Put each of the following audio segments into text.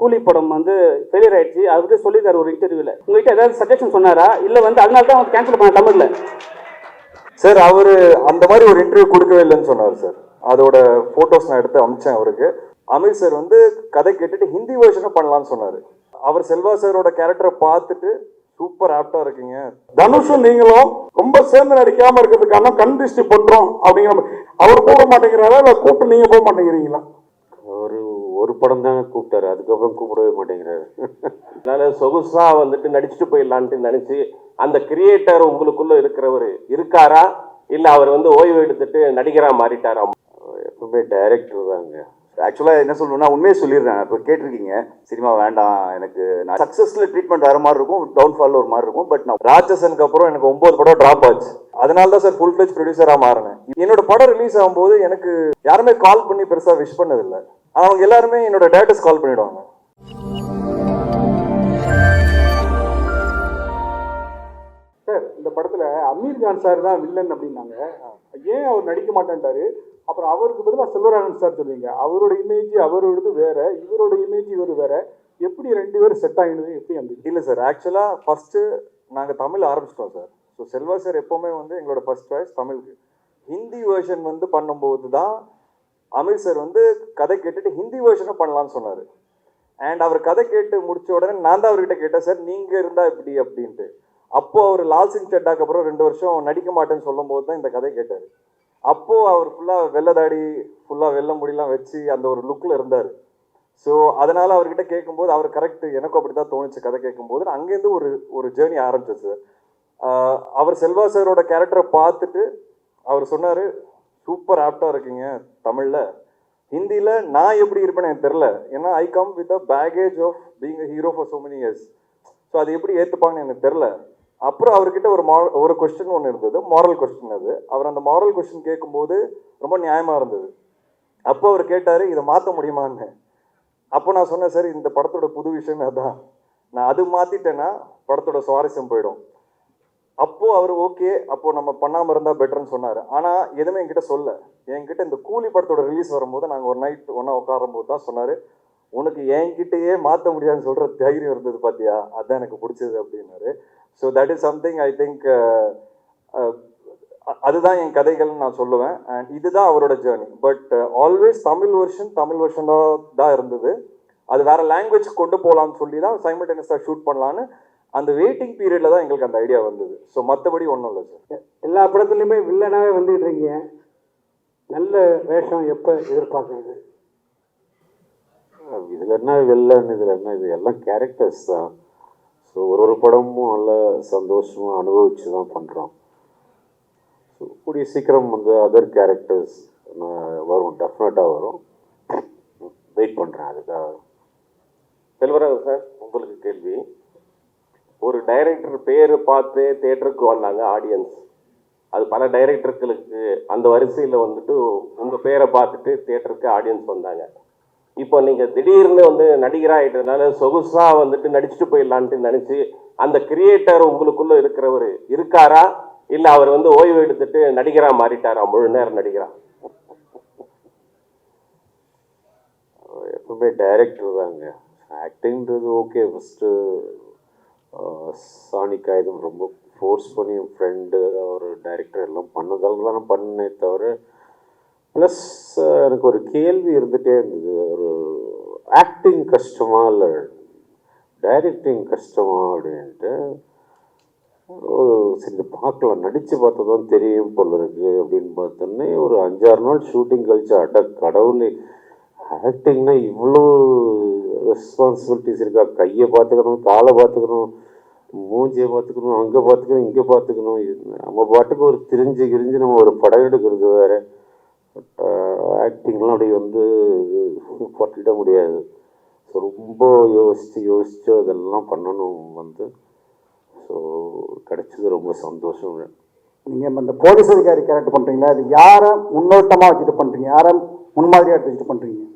கூலி படம் வந்து ஃபெயிலியர் ஆயிடுச்சு. அவர்கிட்ட சொல்லியிருக்காரு ஒரு இன்டர்வியூவில் உங்ககிட்ட ஏதாவது சஜஷன் சொன்னாரா? இல்லை வந்து அதனால தான் வந்து கேன்சல் பண்ண தமிழில்? சார் அவரு அந்த மாதிரி ஒரு இன்டர்வியூ கொடுக்கவே இல்லைன்னு சொன்னார் சார் அதோட போட்டோஸ் நான் எடுத்து அமிச்சேன் அவருக்கு. அமீர் சார் வந்து கதை கேட்டுட்டு ஹிந்தி வெர்ஷனும் பண்ணலாம்னு சொன்னாரு. அவர் செல்வா சாரோட கேரக்டரை பார்த்துட்டு சூப்பர் ஆப்டா இருக்கீங்க. தனுஷும் நீங்களும் ரொம்ப சேர்ந்து நடிக்காம இருக்கிறதுக்கான கண் திருஷ்டி பண்றோம் அப்படிங்கிற மாதிரி. அவர் போக மாட்டேங்கிறாரா? இல்ல கூப்பிட்டு நீங்க போக மாட்டேங்கிறீங்களா? ஒரு ஒரு படம் தாங்க கூப்பிட்டாரு. அதுக்கப்புறம் கூப்பிடவே மாட்டேங்கிறாரு. அதனால சொகுசா வந்துட்டு நடிச்சுட்டு போயிடலான்ட்டு நினைச்சு அந்த கிரியேட்டர் உங்களுக்குள்ள இருக்கிறவர் இருக்காரா? இல்ல அவர் வந்து ஓய்வு எடுத்துட்டு நடிகரா மாறிட்டாரா? எப்பவுமே டைரக்டர் தாங்க. ஆக்சுவலாக என்ன சொல்லணும்னா உண்மையை சொல்லிடுறேன். இப்போ கேட்டிருக்கீங்க சினிமா வேண்டாம் எனக்கு நான் சக்ஸஸில் ட்ரீட்மெண்ட் வர மாதிரி இருக்கும் டவுன்ஃபாலில் ஒரு மாதிரி இருக்கும் பட் நான் ராட்சசனுக்கு அப்புறம் எனக்கு ஒம்பது படம் ட்ராப் ஆச்சு. அதனால தான் சார் ஃபுல் ஃபிளெஜ் ப்ரொடியூசராக மாறினேன். என்னோட படம் ரிலீஸ் ஆகும்போது எனக்கு யாருமே கால் பண்ணி பெருசாக விஷ் பண்ணதில்லை. அவங்க எல்லாருமே என்னோட டேட்டஸ் கால் பண்ணிடுவாங்க. சார் இந்த படத்துல அமீர் கான் சார் தான் வில்லன் அப்படின்னாங்க. ஏன் அவர் நடிக்க மாட்டேன்ட்டாரு? அப்புறம் அவருக்கு பதிலாக செல்வராகவன் சார் சொல்லுவீங்க அவரோட இமேஜ் அவரோடது வேற இவரோட இமேஜ் இவர் வேற. எப்படி ரெண்டு பேரும் செட் ஆகினது எப்படி அந்த இல்ல சார் ஆக்சுவலா ஃபர்ஸ்ட் நாங்க தமிழ் ஆரம்பிச்சிட்டோம் சார். ஸோ செல்வா சார் எப்பவுமே வந்து எங்களோட ஃபர்ஸ்ட் சாய்ஸ் தமிழுக்கு. ஹிந்தி வெர்ஷன் வந்து பண்ணும்போது தான் அமீர் சார் வந்து கதை கேட்டுட்டு ஹிந்தி வேர்ஷனும் பண்ணலாம்னு சொன்னார். அண்ட் அவர் கதை கேட்டு முடிச்ச உடனே நான் தான் அவர்கிட்ட கேட்டேன் சார் நீங்கள் இருந்தால் இப்படி அப்படின்ட்டு. அப்போது அவர் லால் சிங் சட்டாக்கு அப்புறம் ரெண்டு வருஷம் நடிக்க மாட்டேன்னு சொல்லும் போது தான் இந்த கதை கேட்டார். அப்போது அவர் ஃபுல்லாக வெள்ளதாடி ஃபுல்லாக வெள்ள முடியெல்லாம் வச்சு அந்த ஒரு லுக்கில் இருந்தார். ஸோ அதனால் அவர்கிட்ட கேட்கும்போது அவர் கரெக்ட் எனக்கும் அப்படி தான் தோணுச்சு கதை கேட்கும்போது. அங்கேருந்து ஒரு ஒரு ஜேர்னி ஆரம்பிச்சது சார் அவர் செல்வா சாரோட கேரக்டரை பார்த்துட்டு அவர் சொன்னார் சூப்பர் ஆப்டா இருக்கீங்க தமிழ்ல. ஹிந்தியில நான் எப்படி இருப்பேன்னு எனக்கு தெரில ஏன்னா I come with a baggage of being hero for so many years so அது எப்படி ஏற்றுப்பாங்கன்னு எனக்கு தெரில அப்புறம் அவர்கிட்ட ஒரு மா ஒரு கொஸ்டின் ஒன்று இருந்தது. மாரல் கொஸ்டின் அது. அவர் அந்த மாரல் கொஸ்டின் கேட்கும்போது ரொம்ப நியாயமா இருந்தது. அப்போ அவர் கேட்டாரு இதை மாற்ற முடியுமான்னு? அப்போ நான் சொன்னேன் சார் இந்த படத்தோட புது விஷயமே அதான். நான் அது மாத்திட்டேன்னா படத்தோட சுவாரஸ்யம் போயிடும். அப்போ அவர் ஓகே அப்போ நம்ம பண்ணாம இருந்தா பெட்டர்னு சொன்னாரு. ஆனா எதுவுமே என்கிட்ட சொல்ல. என்கிட்ட இந்த கூலி படத்தோட ரிலீஸ் வரும்போது நாங்க ஒரு நைட் ஒன்னா உட்காரும் போது தான் சொன்னாரு உனக்கு என்கிட்டயே மாத்த முடியாதுன்னு சொல்ற தைரியம் இருந்தது பாத்தியா? அதான் எனக்கு பிடிச்சது அப்படின்னாரு. So that is something I think அதுதான் என் கதைகள்னு நான் சொல்லுவேன். அண்ட் இதுதான் அவரோட journey but always Tamil version Tamil வெர்ஷனாக தான் இருந்தது. அது வேற லாங்குவேஜ் கொண்டு போகலான்னு சொல்லி தான் சைமல்டேனியஸாக ஷூட் பண்ணலான்னு அந்த வெயிட்டிங் பீரியட்ல தான் எங்களுக்கு அந்த ஐடியா வந்தது. ஸோ மற்றபடி ஒன்றும் இல்லை சார் எல்லா படத்துலையுமே வில்லனாவே வந்துட்டு இருக்கீங்க. நல்ல வேஷம் எப்போ எதிர்பார்க்குறது? இதுல என்ன வில்லன் இதுல என்ன இது எல்லாம் கேரக்டர்ஸ் தான். ஸோ ஒரு ஒரு படமும் நல்ல சந்தோஷமா அனுபவிச்சு தான் பண்றோம். ஸோ கூடிய சீக்கிரம் வந்து அதர் கேரக்டர்ஸ் வரும். டெஃபினட்டாக வரும். வெயிட் பண்றேன் அதுக்காக. செல்வராஜ் சார் உங்களுக்கு கேள்வி. ஒரு டைரக்டர் பேரை பார்த்து தேட்டருக்கு வந்தாங்க ஆடியன்ஸ் அது பல டைரக்டர்களுக்கு அந்த வரிசையில் வந்துட்டு உங்கள் பேரை பார்த்துட்டு தேட்டருக்கு ஆடியன்ஸ் வந்தாங்க. இப்போ நீங்கள் திடீர்னு வந்து நடிகராகிட்டதுனால சொகுசாக வந்துட்டு நடிச்சுட்டு போயிடலான்ட்டு நினச்சி அந்த கிரியேட்டர் உங்களுக்குள்ளே இருக்கிறவர் இருக்காரா? இல்லை அவர் வந்து ஓய்வு எடுத்துட்டு நடிகராக மாறிட்டாரா? முழு நேரம் நடிகரா? எப்பவுமே டைரக்டர் தாங்க. ஆக்டிங்கிறது ஓகே ஃபஸ்ட்டு சாணி ஆயுதம் ரொம்ப ஃபோர்ஸ் பண்ணி என் ஃப்ரெண்டு ஒரு டைரக்டர் எல்லாம் பண்ணதால தான் பண்ணே தவிர ப்ளஸ் எனக்கு ஒரு கேள்வி இருந்துகிட்டே இருந்தது. ஒரு ஆக்டிங் கஷ்டமா இல்லை? டைரக்டிங் கஷ்டமா அப்படின்ட்டு சரி பார்க்கலாம் நடித்து பார்த்தா தான் தெரியும் போல இருக்கு அப்படின்னு பார்த்தோன்னே ஒரு அஞ்சாறு நாள் ஷூட்டிங் கழிச்சு அட கடவுளே ஆக்டிங்னா இவ்வளோ ரெஸ்பான்சிபிலிட்டிஸ் இருக்கா? கையை பார்த்துக்கணும் காலை பார்த்துக்கணும் மூஞ்சியை பார்த்துக்கணும் அங்கே பார்த்துக்கணும் இங்கே பார்த்துக்கணும். நம்ம பாட்டுக்கு ஒரு திரிஞ்சு கிரிஞ்சு நம்ம ஒரு படம் எடுக்கிறது வேற. பட் ஆக்டிங்லாம் uh, அப்படி வந்து பட்டுட முடியாது. ஸோ ரொம்ப யோசித்து யோசித்து அதெல்லாம் பண்ணணும் வந்து. ஸோ கிடைச்சது ரொம்ப சந்தோஷம். நீங்கள் இந்த போலீஸ் அதிகாரி கேரக்டர் பண்ணுறீங்களா அது யாரை முன்னோட்டமாக வச்சுட்டு பண்ணுறீங்க யாரை முன்மாதிரியாக எடுத்து வச்சுட்டு பண்ணுறீங்க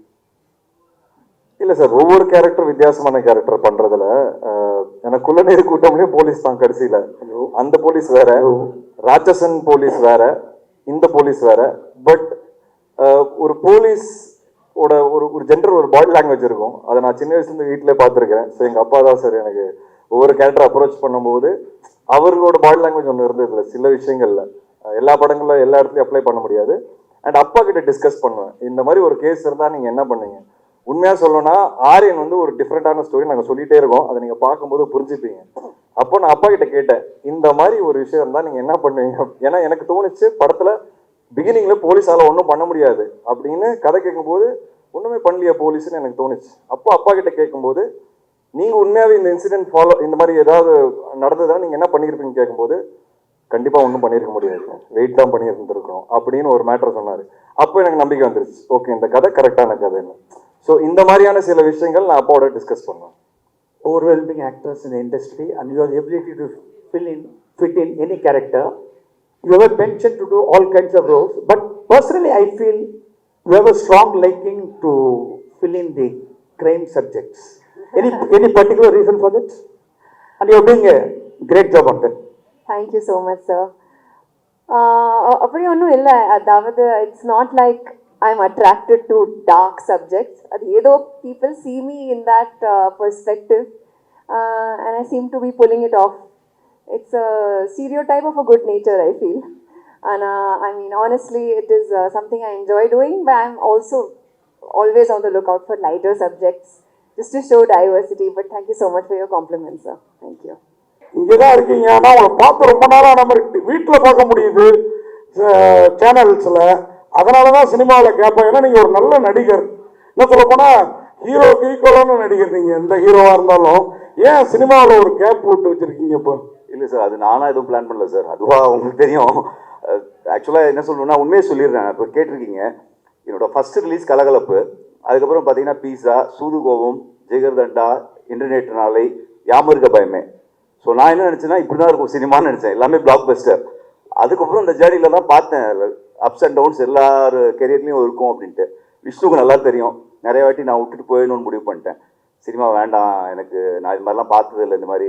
இல்ல சார் ஒவ்வொரு கேரக்டர் வித்தியாசமான கேரக்டர் பண்றதுல அஹ், எனக்கு குள்ளநீர் கூட்டம்லயே போலீஸ் தான் கடைசியில. அந்த போலீஸ் வேற ராட்சசன் போலீஸ் வேற இந்த போலீஸ் வேற. பட் ஒரு போலீஸ் ஓட ஒரு ஒரு ஜென்டர் ஒரு பாடி லாங்குவேஜ் இருக்கும். அதை நான் சின்ன வயசுலேருந்து வீட்டிலே பார்த்துருக்கேன் ஸோ எங்கள் அப்பா தான் சார் எனக்கு ஒவ்வொரு கேரக்டர் அப்ரோச் பண்ணும்போது அவர்களோட பாடி லாங்குவேஜ் ஒன்று இருந்ததுல சில விஷயங்கள்ல. எல்லா படங்களும் எல்லா இடத்துலையும் அப்ளை பண்ண முடியாது. அண்ட் அப்பா கிட்ட டிஸ்கஸ் பண்ணுவேன். இந்த மாதிரி ஒரு கேஸ் இருந்தால் நீங்கள் என்ன பண்ணீங்க? உண்மையாக சொல்லணும்னா ஆரியன் வந்து ஒரு டிஃப்ரெண்டான ஸ்டோரி நாங்கள் சொல்லிகிட்டே இருக்கோம். அதை நீங்கள் பார்க்கும்போது புரிஞ்சுப்பீங்க. அப்போ நான் அப்பா கிட்ட கேட்டேன் இந்த மாதிரி ஒரு விஷயம் இருந்தால் நீங்கள் என்ன பண்ணுவீங்க? ஏன்னா எனக்கு தோணுச்சு படத்தில் பிகினிங்கில் போலீஸால் ஒன்றும் பண்ண முடியாது அப்படின்னு கதை கேட்கும்போது ஒன்றுமே பண்ணலையா போலீஸ்னு எனக்கு தோணுச்சு. அப்போ அப்பா கிட்ட கேட்கும்போது நீங்கள் உண்மையாகவே இந்த இன்சிடென்ட் ஃபாலோ இந்த மாதிரி ஏதாவது நடந்ததுன்னா நீங்கள் என்ன பண்ணியிருப்பீங்க கேட்கும்போது கண்டிப்பாக ஒன்றும் பண்ணியிருக்க முடியாது. வெயிட் தான் பண்ணியிருந்துருக்கோம் அப்படின்னு ஒரு மேட்டர் சொன்னார். அப்போ எனக்கு நம்பிக்கை வந்துருச்சு. ஓகே இந்த கதை கரெக்டான கதைன்னு. ஸோ இந்த மாதிரியான சில விஷயங்கள் நான் அப்பாவோட டிஸ்கஸ் பண்ணுவேன் overwhelming actors in the industry and your ability to fill in, fit in any character. You have a penchant to do all kinds of roles, but personally, I feel you have a strong liking to fill in the crime subjects. Any, any particular reason for that? And you're doing a great job on that. Thank you so much sir அப்படி ஒன்றும் இல்லை அதாவது it's not like I am attracted to dark subjects அது ஏதோ people see me in that uh, perspective uh, and I seem to be pulling it off. It's a stereotype of a good nature, I feel. And uh, I mean, honestly, it is uh, something I enjoy doing, but I'm also always on the lookout for lighter subjects just to show diversity. But thank you so much for your compliments, sir. Thank you. இங்கே தான் இருக்கீங்க ஆனால் உங்களை பார்த்து ரொம்ப நாளாக நம்ம வீட்டில் பார்க்க முடியுது சேனல்ஸில் அதனால தான் சினிமாவில் கேட்பேன் ஏன்னா நீங்கள் ஒரு நல்ல நடிகர். என்ன சொல்ல போனால் ஹீரோக்கு ஈக்குவலான நடிகர் நீங்கள் எந்த ஹீரோவாக இருந்தாலும் ஏன் சினிமாவில் ஒரு கேப் விட்டு வச்சுருக்கீங்க இப்போ? இல்லை சார் அது நானாக எதுவும் பிளான் பண்ணல சார் அதுவாக உங்களுக்கு தெரியும். ஆக்சுவலாக என்ன சொல்லணும்னா உண்மையை சொல்லிடுறேன். இப்போ கேட்டிருக்கீங்க. என்னோட ஃபர்ஸ்ட் ரிலீஸ் கலகலப்பு. அதுக்கப்புறம் பார்த்தீங்கன்னா பீஸா சூதுகோவம் ஜெகர்தண்டா இன்டர்நெட் நாளை யாமருக்க பயமே. ஸோ நான் என்ன நினச்சேன்னா இப்படி தான் இருக்கும் சினிமான்னு நினச்சேன். எல்லாமே பிளாக் பஸ்டர் அதுக்கப்புறம் இந்த ஜேர்னியில் தான் பார்த்தேன். அப்ஸ் அண்ட் டவுன்ஸ் எல்லார் கெரியர்லேயும் இருக்கும் அப்படின்ட்டு. விஷ்ணுக்கு நல்லா தெரியும். நிறைய வாட்டி நான் விட்டுட்டு போயிடணும்னு முடிவு பண்ணிட்டேன். சினிமா வேண்டாம் எனக்கு நான் இது மாதிரிலாம் பார்த்தது இல்லை இந்த மாதிரி.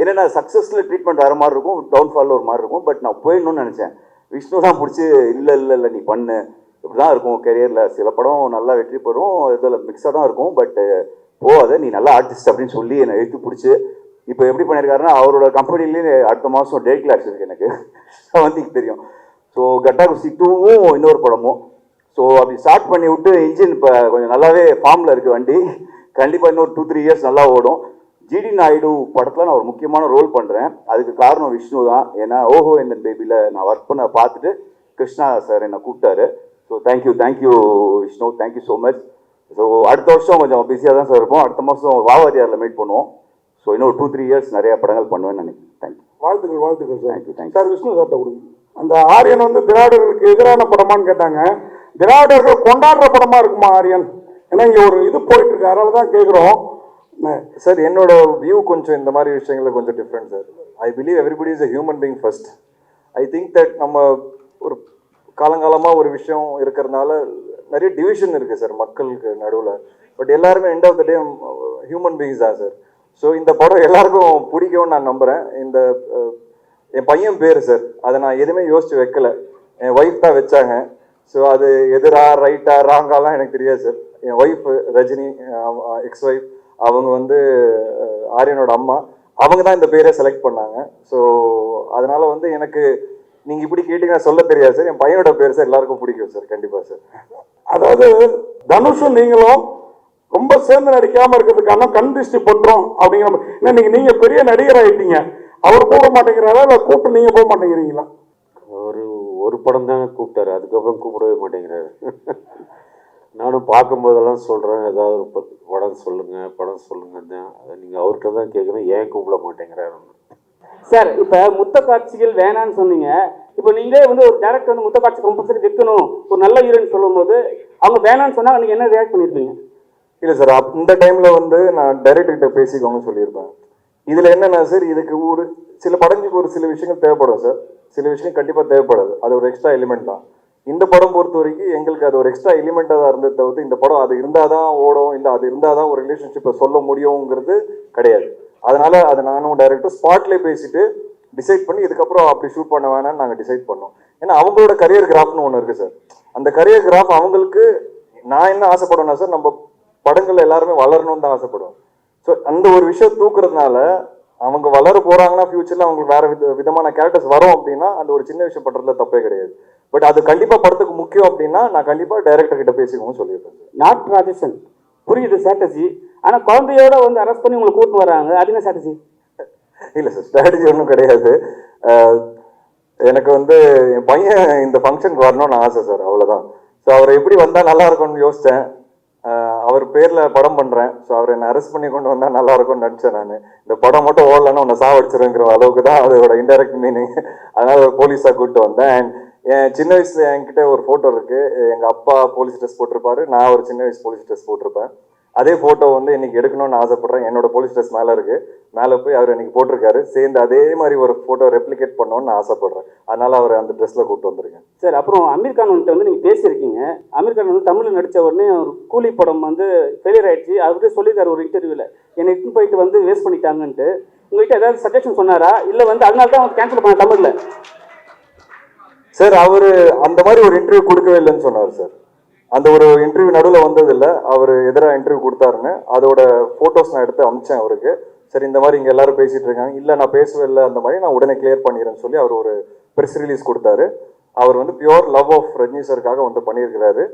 என்னென்னா சக்ஸஸில் ட்ரீட்மெண்ட் வர மாதிரி இருக்கும் டவுன்ஃபாலில் ஒரு மாதிரி இருக்கும் பட் நான் போயிடணும்னு நினச்சேன். விஷ்ணு தான் பிடிச்சி இல்லை இல்லை இல்லை நீ பண்ணு. இப்படி தான் இருக்கும் கெரியரில் சில படம் நல்லா வெற்றி பெறும் இதில் மிக்ஸாக தான் இருக்கும் பட் போகாத நீ நல்லா ஆர்டிஸ்ட் அப்படின்னு சொல்லி என்னை எழுத்து பிடிச்சி. இப்போ எப்படி பண்ணியிருக்காருன்னா அவரோட கம்பெனிலேயே அடுத்த மாதம் டேட் கிளாஸ் இருக்குது எனக்கு வந்து தெரியும். ஸோ கட்டா குஸ்தி டூவும் இன்னொரு படமும் ஸோ அப்படி ஸ்டார்ட் பண்ணி விட்டு இன்ஜின் இப்போ கொஞ்சம் நல்லாவே ஃபார்மில் இருக்குது வண்டி. கண்டிப்பாக இன்னொரு டூ த்ரீ இயர்ஸ் நல்லா ஓடும். ஜிடி நாயுடு படத்தில் நான் ஒரு முக்கியமான ரோல் பண்ணுறேன் அதுக்கு காரணம் விஷ்ணு தான். ஏன்னா ஓஹோ இந்த பேபியில் நான் ஒர்க் பண்ண பார்த்துட்டு கிருஷ்ணா சார் என்னை கூப்பிட்டாரு. So thank you thank you Vishnu. Thank you so much so அடுத்த வருஷம் கொஞ்சம் பிஸியாக தான் சார் இருப்போம். அடுத்த மாதம் வாவாதியாரில் மீட் பண்ணுவோம். ஸோ இன்னும் டூ த்ரீ இயர்ஸ் நிறைய படங்கள் பண்ணுவேன்னு நினைக்கிறேன். தேங்க்யூ வாழ்த்துக்கள் வாழ்த்துக்கள் sir thank you. Sir Vishnu சார்ட்ட கொடுங்க. அந்த ஆரியன் வந்து திராவிடர்களுக்கு எதிரான படமான்னு கேட்டாங்க. திராவிடர்கள் கொண்டாடுற படமா இருக்குமா ஆரியன்? ஏன்னா இங்கே ஒரு இது போயிட்டு இருக்கு அதனால தான் கேட்குறோம் சார் என்னோட வியூ கொஞ்சம் இந்த மாதிரி விஷயங்கள கொஞ்சம் different sir. I believe everybody is a human being first I think that நம்ம ஒரு காலங்காலமாக ஒரு விஷயம் இருக்கிறதுனால நிறைய டிவிஷன் இருக்குது சார் மக்களுக்கு நடுவில். பட் எல்லாருமே end of the day human beings தான் சார். ஸோ இந்த படம் எல்லாருக்கும் பிடிக்கும்னு நான் நம்புகிறேன் இந்த என் பையன் பேர் சார் அதை நான் எதுவுமே யோசிச்சு வைக்கல. என் ஒய்ஃப் தான் வச்சாங்க. ஸோ அது எதிரா ரைட்டா ராங்காலாம் எனக்கு தெரியாது சார் என் ஒய்ஃப் ரஜினி எக்ஸ் ஒய்ஃப் அவங்க வந்து ஆரியனோட அம்மா அவங்க தான் இந்த பேரை செலக்ட் பண்ணாங்க. ஸோ அதனால வந்து எனக்கு நீங்க இப்படி கேட்டீங்கன்னா சொல்ல தெரியாது சார் என் பையனோட பேர் சார் எல்லாருக்கும் பிடிக்கும் சார் கண்டிப்பா சார் அதாவது தனுஷும் நீங்களும் ரொம்ப சேர்ந்து நடிக்காம இருக்கிறதுக்கான கண் திருஷ்டி பண்றோம் அப்படிங்கிற மாதிரி. நீங்க பெரிய நடிகர் ஆயிட்டீங்க அவர் போக மாட்டேங்கிறாரா இல்ல கூப்பிட்டு நீங்க போக மாட்டேங்கிறீங்களா? ஒரு ஒரு படம் தாங்க கூப்பிட்டாரு. அதுக்கப்புறம் கூப்பிடவே மாட்டேங்கிறாரு. நானும் பார்க்கும்போதெல்லாம் சொல்கிறேன் ஏதாவது ஒரு படம் சொல்லுங்கள் படம் சொல்லுங்கள் தான் அதை நீங்கள் அவர்கிட்ட தான் கேட்கணும். ஏன் கூப்பிட மாட்டேங்கிறாருன்னு. சார் இப்போ முத்த காட்சிகள் வேணான்னு சொன்னீங்க. இப்போ நீங்களே வந்து ஒரு டேரக்டர் வந்து முத்த காட்சி கம்பல்சரி வைக்கணும். ஒரு நல்ல ஹீரோயின் சொல்லும்போது அவங்க வேணான்னு சொன்னா நீங்க என்ன ரியாக்ட் பண்ணிருப்பீங்க? இல்ல சார் இந்த டைம்ல வந்து நான் டைரக்டர் கிட்ட பேசிக்கோங்கன்னு சொல்லியிருப்பேன். இதுல என்னன்னா சார் இதுக்கு ஒரு சில படங்களுக்கு ஒரு சில விஷயங்கள் தேவைப்படும் சார் சில விஷயம் கண்டிப்பா தேவைப்படாது. அது ஒரு எக்ஸ்ட்ரா எலிமெண்ட் தான். இந்த படம் பொறுத்த வரைக்கும் எங்களுக்கு அது ஒரு எக்ஸ்ட்ரா எலிமெண்ட்டாக தான் இருந்தது தவிர்த்து இந்த படம் அது இருந்தாதான் ஓடும் இல்லை அது இருந்தாதான் ஒரு ரிலேஷன்ஷிப்பை சொல்ல முடியுங்கிறது கிடையாது. அதனால அதை நானும் டைரக்டர் ஸ்பாட்லேயே பேசிட்டு டிசைட் பண்ணி இதுக்கப்புறம் அப்படி ஷூட் பண்ண வேணாம்னு நாங்கள் டிசைட் பண்ணோம். ஏன்னா அவங்களோட கரியர் கிராஃப்னு ஒன்று இருக்கு சார் அந்த கரியர் கிராஃப் அவங்களுக்கு நான் என்ன ஆசைப்படுவேன்னா சார் நம்ம படங்கள் எல்லாருமே வளரணும்னு தான் ஆசைப்படுவோம். ஸோ அந்த ஒரு விஷயம் தூக்குறதுனால அவங்க வளர போறாங்கன்னா ஃபியூச்சர்ல அவங்களுக்கு வேற வித விதமான கேரக்டர்ஸ் வரும் அப்படின்னா அந்த ஒரு சின்ன விஷயம் பண்றதுல தப்பே கிடையாது. பட் அது கண்டிப்பா படத்துக்கு முக்கியம் அப்படின்னா நான் கண்டிப்பா டைரக்டர் கிட்ட பேசிக்கவும் சொல்லியிருப்பேன் நாட் ராஜேஷன் புரியுது ஸ்ட்ராட்டஜி ஆனா குழந்தையோட வந்து அரெஸ்ட் பண்ணி உங்களை கூட்டின்னு வராங்க. அது என்ன ஸ்ட்ராட்டஜி இல்லை சார் ஸ்ட்ராட்டஜி ஒன்றும் கிடையாது. எனக்கு வந்து என் பையன் இந்த ஃபங்க்ஷனுக்கு வரணும்னு ஆசை சார் அவ்வளோதான் ஸோ அவர் எப்படி வந்தால் நல்லா இருக்கும்னு யோசித்தேன் அவர் பேரில் படம் பண்ணுறேன் ஸோ அவர் என்னை அரெஸ்ட் பண்ணி கொண்டு வந்தால் நல்லா இருக்கும்னு நினச்சேன் நான். இந்த படம் மட்டும் ஓடலன்னா உன்னை சாவடிச்சிருங்கிற அளவுக்கு தான் அதோட இன்டெரக்ட் மீனிங் அதனால் ஒரு போலீஸாக கூப்பிட்டு வந்தேன். அண்ட் என் சின்ன வயசுல என்கிட்ட ஒரு ஃபோட்டோ இருக்குது எங்கள் அப்பா போலீஸ் ட்ரெஸ் போட்டிருப்பாரு. நான் ஒரு சின்ன வயசு போலீஸ் ட்ரெஸ் போட்டிருப்பேன். அதே ஃபோட்டோ வந்து இன்னைக்கு எடுக்கணும்னு ஆசைப்படுறேன். என்னோட போலீஸ் ட்ரெஸ் மேலே இருக்கு. மேலே போய் அவர் இன்னைக்கு போட்டிருக்காரு. சேர்ந்து அதே மாதிரி ஒரு ஃபோட்டோ ரெப்ளிகேட் பண்ணணும்னு நான் ஆசைப்படுறேன். அதனால அவர் அந்த ட்ரெஸ்ல கூப்பிட்டு வந்திருக்கேன். சார் அப்புறம் அமீர் கான் வந்துட்டு வந்து நீங்க பேசியிருக்கீங்க. அமீர் கான் வந்து தமிழ்ல நடிச்ச உடனே ஒரு கூலி படம் வந்து ஃபெயிலியர் ஆயிடுச்சு. அவர்கிட்ட சொல்லியிருக்காரு ஒரு இன்டர்வியூல என்னை இட்டுன்னு போயிட்டு வந்து வேஸ்ட் பண்ணிட்டாங்கன்ட்டு. உங்ககிட்ட ஏதாவது சஜஷன் சொன்னாரா? இல்ல வந்து அதனால தான் வந்து கேன்சல் பண்ண தமிழ்ல. சார் அவர் அந்த மாதிரி ஒரு இன்டர்வியூ கொடுக்கவே இல்லைன்னு சொன்னார் சார். அந்த ஒரு இன்டர்வியூ நடுவில் வந்தது இல்லை அவர் எதிராக இன்டர்வியூ கொடுத்தாருன்னு. அதோட ஃபோட்டோஸ் நான் எடுத்து அமிச்சேன் அவருக்கு. சரி இந்த மாதிரி இங்கே எல்லாரும் பேசிட்டு இருக்காங்க. இல்லை நான் பேசவே இல்லை அந்த மாதிரி நான் உடனே கிளியர் பண்ணிடுறேன்னு சொல்லி அவர் ஒரு ப்ரெஸ் ரிலீஸ் கொடுத்தாரு. அவர் வந்து பியோர் லவ் ஆஃப் ரஜினி சருக்காக வந்து பண்ணியிருக்கிறாரு.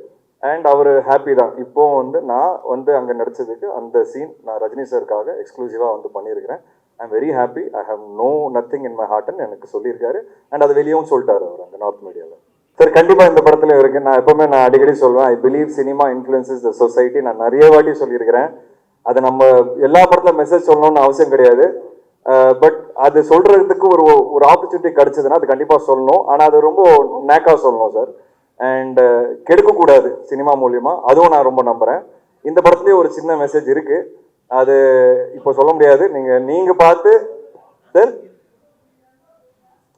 அண்ட் அவர் ஹாப்பி தான். இப்போ வந்து நான் வந்து அங்கே நடிச்சதுக்கு அந்த சீன் நான் ரஜினி சருக்காக எக்ஸ்க்ளூசிவாக வந்து பண்ணியிருக்கிறேன். I am very happy I have no nothing in my ஹார்ட்னு எனக்கு சொல்லியிருக்காரு. அண்ட் அது வெளியவும் சொல்லிட்டாரு அவர் அந்த நார்த் மீடியாவில் சார் கண்டிப்பாக இந்த படத்துல இருக்கு நான் எப்பவுமே நான் அடிக்கடி சொல்வேன் I believe cinema influences the society நான் நிறைய வாட்டி சொல்லியிருக்கிறேன். அது நம்ம எல்லா படத்துல மெசேஜ் சொல்லணும்னு அவசியம் கிடையாது. பட் அது சொல்றதுக்கு ஒரு ஒரு ஆப்பர்ச்சுனிட்டி கிடைச்சதுன்னா அது கண்டிப்பா சொல்லணும். ஆனா அது ரொம்ப நேக்கா சொல்லணும் சார் அண்ட் கெடுக்கக்கூடாது சினிமா மூலியமா. அதுவும் நான் ரொம்ப நம்புறேன். இந்த படத்துலயே ஒரு சின்ன மெசேஜ் இருக்கு. அது இப்போ சொல்ல முடியாது. நீங்க நீங்க பார்த்து சார்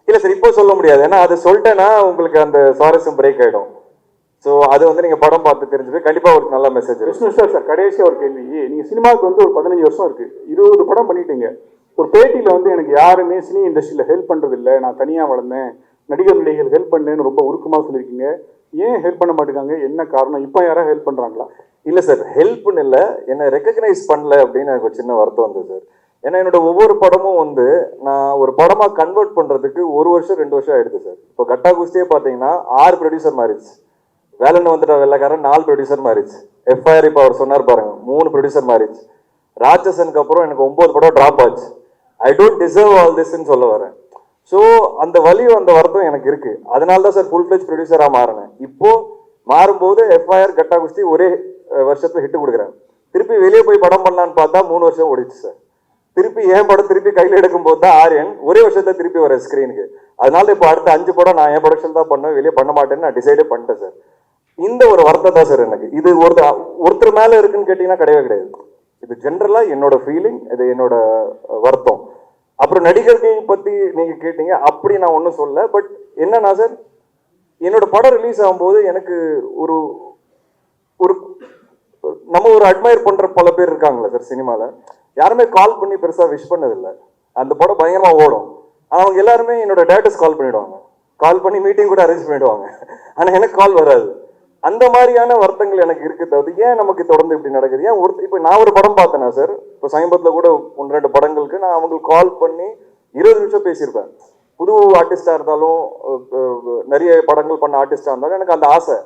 இல்ல சார் இப்போ சொல்ல முடியாது. ஏன்னா அது சொல்லிட்டேன்னா உங்களுக்கு அந்த சுவாரஸ்யம் பிரேக் ஆயிடும். ஸோ அது வந்து நீங்க படம் பார்த்து தெரிஞ்சுட்டு கண்டிப்பா ஒரு நல்ல மெசேஜ் விஷ்ணு சார் சார் கடைசியாக ஒரு கேள்வி. நீங்கள் சினிமாவுக்கு வந்து ஒரு பதினஞ்சு வருஷம் இருக்கு. இருபது படம் பண்ணிட்டீங்க. ஒரு பேட்டியில் வந்து எனக்கு யாருமே சினி இண்டஸ்ட்ரியில் ஹெல்ப் பண்ணுறது இல்லை நான் தனியாக வளர்ந்தேன். நடிகர் நடிகைகள் ஹெல்ப் பண்ணேன்னு ரொம்ப உருக்கமாக சொல்லியிருக்கீங்க. ஏன் ஹெல்ப் பண்ண மாட்டேங்காங்க என்ன காரணம்? இப்போ யாராவது ஹெல்ப் பண்ணுறாங்களா இல்ல சார் ஹெல்ப்னு இல்ல. என்ன ரெக்கக்னைஸ் பண்ணல அப்படின்னு எனக்கு ஒரு சின்ன வருத்தம் வந்தது சார் ஏன்னா என்னோட ஒவ்வொரு படமும் வந்து நான் ஒரு படமா கன்வெர்ட் பண்றதுக்கு ஒரு வருஷம் ரெண்டு வருஷம் ஆயிடுது சார் இப்போ கட்டா குஸ்தியே பார்த்தீங்கன்னா ஆறு ப்ரொடியூசர் மாறிடுச்சு. வேலைன்னு வந்துட்ட வெள்ளக்காரன் நாலு ப்ரொடியூசர் மாறிடுச்சு. எஃப்ஐஆர் இப்போ அவர் சொன்னார் பாருங்க மூணு ப்ரொடியூசர் மாறிடுச்சு. ராட்சசனுக்கு அப்புறம் எனக்கு ஒன்பது படம் டிராப் ஆச்சு. ஐ டோன்ட் டிசர்வ் ஆல் திஸ்ன்னு சொல்ல வரேன். ஸோ அந்த வலி அந்த வருத்தம் எனக்கு இருக்கு. அதனால தான் சார் ஃபுல் ஃபிளெஜ் ப்ரொடியூசராக மாறினேன். இப்போ மாறும்போது எஃப்ஐஆர் கட்டா குஸ்தி ஒரே வருஷத்துல ஹிட் கொடுக்குறேன் திருப்பி வெளியே போய் படம் பண்ணலான்னு பார்த்தா மூணு வருஷம் ஓடிச்சு சார் திருப்பி என் படம் திருப்பி கையில் எடுக்கும்போது தான் ஆரியன் ஒரே வருஷத்துல திருப்பி வர ஸ்க்ரீனுக்கு அதனால இப்போ அடுத்த அஞ்சு படம் நான் என் ப்ரொடக்ஷன் தான் பண்ணுவேன் வெளியே பண்ண மாட்டேன்னு நான் டிசைடே பண்ணிட்டேன் சார் இந்த ஒரு வருத்தம் தான் சார் எனக்கு. இது ஒரு ஒருத்தர் மேலே இருக்குன்னு கேட்டிங்கன்னா கிடையவே கிடையாது. இது ஜென்ரலாக என்னோட ஃபீலிங் இது என்னோட வருத்தம். அப்புறம் நடிகர்கள் பற்றி நீங்கள் கேட்டீங்க அப்படி நான் ஒன்றும் சொல்ல பட் என்னன்னா சார் என்னோட படம் ரிலீஸ் ஆகும்போது எனக்கு ஒரு ஒரு நம்ம ஒரு அட்மையர் பண்ணுற பல பேர் இருக்காங்களா சார் சினிமாவில் யாருமே கால் பண்ணி பெருசாக விஷ் பண்ணதில்லை. அந்த படம் பயங்கரமாக ஓடும். ஆனால் அவங்க எல்லாருமே என்னோட டேட்டஸ் கால் பண்ணிவிடுவாங்க கால் பண்ணி மீட்டிங் கூட அரேஞ்ச் பண்ணிவிடுவாங்க ஆனால் எனக்கு கால் வராது. அந்த மாதிரியான வருத்தங்கள் எனக்கு இருக்குது தவிர ஏன் நமக்கு தொடர்ந்து இப்படி நடக்குது? ஏன் ஒரு இப்போ நான் ஒரு படம் பார்த்தேனா சார் இப்போ சமீபத்தில் கூட ஒன்று ரெண்டு படங்களுக்கு நான் அவங்களுக்கு கால் பண்ணி இருபது நிமிஷம் பேசியிருப்பேன். புது ஆர்டிஸ்டாக இருந்தாலும் நிறைய படங்கள் பண்ண ஆர்டிஸ்டாக இருந்தாலும் எனக்கு அந்த ஆசை.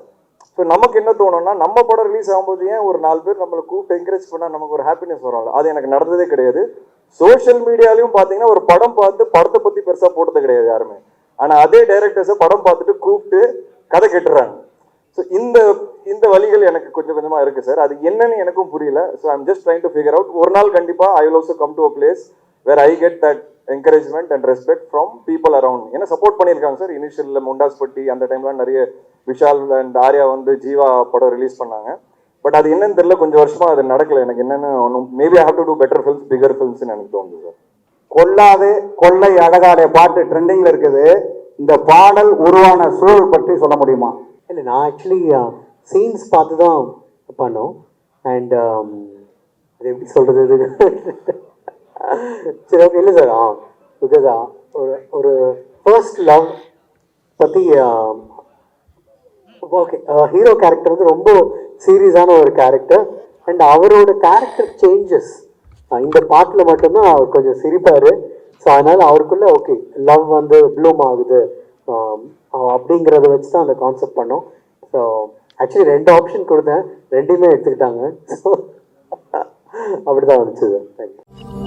ஸோ நமக்கு என்ன தோணும்னா நம்ம படம் ரிலீஸ் ஆகும்போது ஏன் ஒரு நாலு பேர் நம்மளை கூப்பிட்டு என்கரேஜ் பண்ணால் நமக்கு ஒரு ஹாப்பினஸ் வரும் அது எனக்கு நடந்ததே கிடையாது. சோஷியல் மீடியாலையும் பார்த்தீங்கன்னா ஒரு படம் பார்த்து படத்தை பற்றி பெருசாக போட்டது கிடையாது யாருமே. ஆனால் அதே டைரக்டர்ஸை படம் பார்த்துட்டு கூப்பிட்டு கதை கெட்டுறாங்க. ஸோ இந்த இந்த வழிகள் எனக்கு கொஞ்சம் கொஞ்சமாக இருக்குது சார் அது என்னன்னு எனக்கும் புரியல. So I'm just trying to figure out ஒரு நாள் கண்டிப்பாக I will also come to a place where I get that encouragement and respect from people around ஏன்னா சப்போர்ட் பண்ணியிருக்காங்க சார் இனிஷியலில் முண்டாஸ்பட்டி அந்த டைம்லாம் நிறைய விஷால் அண்ட் ஆர்யா வந்து ஜீவா படம் ரிலீஸ் பண்ணாங்க. பட் அது என்னன்னு தெரியல கொஞ்சம் வருஷமா அது நடக்கல. எனக்கு என்னன்னு ஒன்றும் maybe I have to do better films bigger ஃபில்ம்ஸ்னு எனக்கு தோணுது சார் கொல்லாதே கொள்ளை அழகாலே பாட்டு ட்ரெண்டிங்ல இருக்குது. இந்த பாடல் உருவான சூழல் பற்றி சொல்ல முடியுமா? இல்லை நான் ஆக்சுவலி சீன்ஸ் பார்த்து தான் பண்ணோம். அண்ட் அது எப்படி சொல்கிறது இது? சரி ஓகே இல்லை சார் ஆ பிகாஸ் ஒரு ஒரு ஃபர்ஸ்ட் லவ் பற்றி ஓகே. ஹீரோ கேரக்டர் வந்து ரொம்ப சீரியஸான ஒரு கேரக்டர் அண்ட் அவரோட கேரக்டர் சேஞ்சஸ் இந்த பாட்டில் மட்டும்தான் அவர் கொஞ்சம் சிரிப்பார். ஸோ அதனால் அவருக்குள்ளே ஓகே லவ் வந்து ப்ளூம் ஆகுது. அப்படிங்கிறத வச்சு தான் அந்த கான்செப்ட் பண்ணோம். ஸோ ஆக்சுவலி ரெண்டு ஆப்ஷன் கொடுத்தேன். ரெண்டையுமே எடுத்துக்கிட்டாங்க. ஸோ அப்படி தான் வந்துச்சு தேங்க்யூ